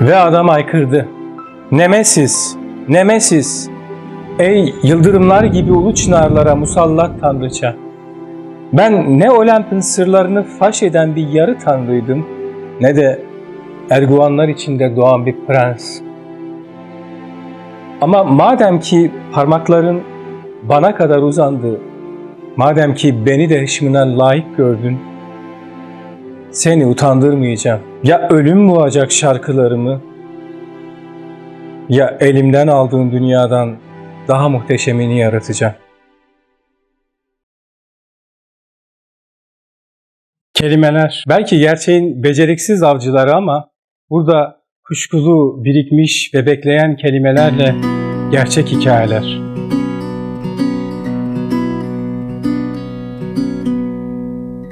Ve adam aykırdı. Nemesis, Nemesis. Ey yıldırımlar gibi ulu çınarlara musallat tanrıça. Ben ne Olimp'in sırlarını faş eden bir yarı tanrıydım ne de erguvanlar içinde doğan bir prens. Ama madem ki parmakların bana kadar uzandı, madem ki beni de hışmına layık gördün, seni utandırmayacağım. Ya ölüm boğacak şarkılarımı, ya elimden aldığın dünyadan daha muhteşemini yaratacağım. Kelimeler, belki gerçeğin beceriksiz avcıları ama burada kuşkulu, birikmiş ve bekleyen kelimelerle gerçek hikayeler.